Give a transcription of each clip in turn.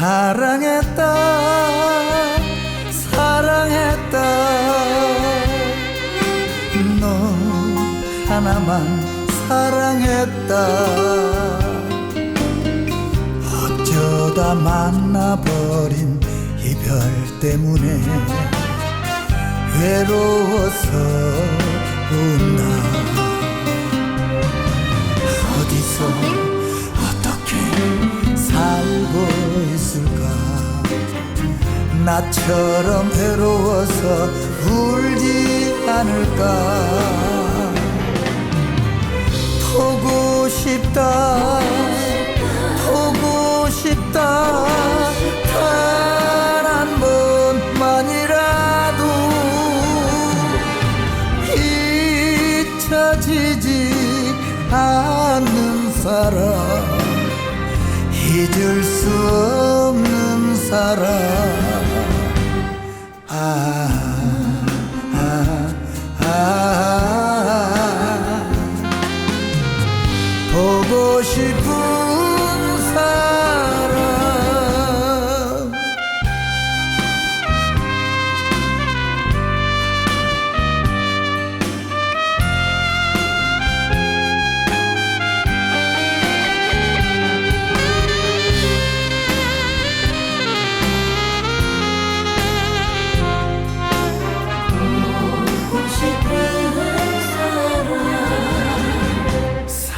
사랑했다 사랑했다. 너 하나만 사랑했다. 어쩌다 만나버린 이별 때문에 외로워서 웃나. 어디서 어떻게 살고 있을까. 나처럼 외로워서 울지 않을까 잊혀지지 않는 사람 잊을 수 없는 사람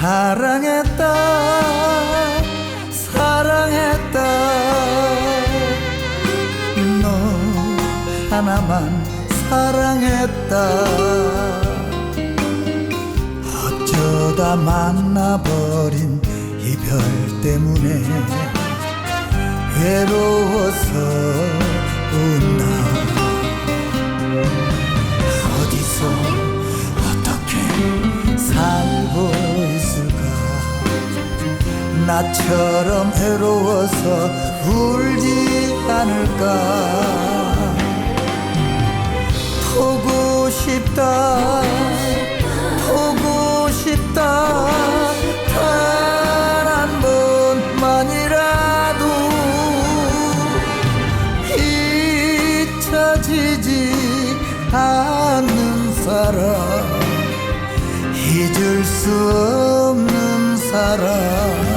사랑했다 사랑했다. 너 하나만 사랑했다. 어쩌다 만나버린 이별 때문에 외로워서 나처럼 외로워서 울지 않을까. 보고 싶다 보고 싶다. 단한 번만이라도 잊혀지지 않는 사람 잊을 수 없는 사람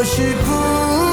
보고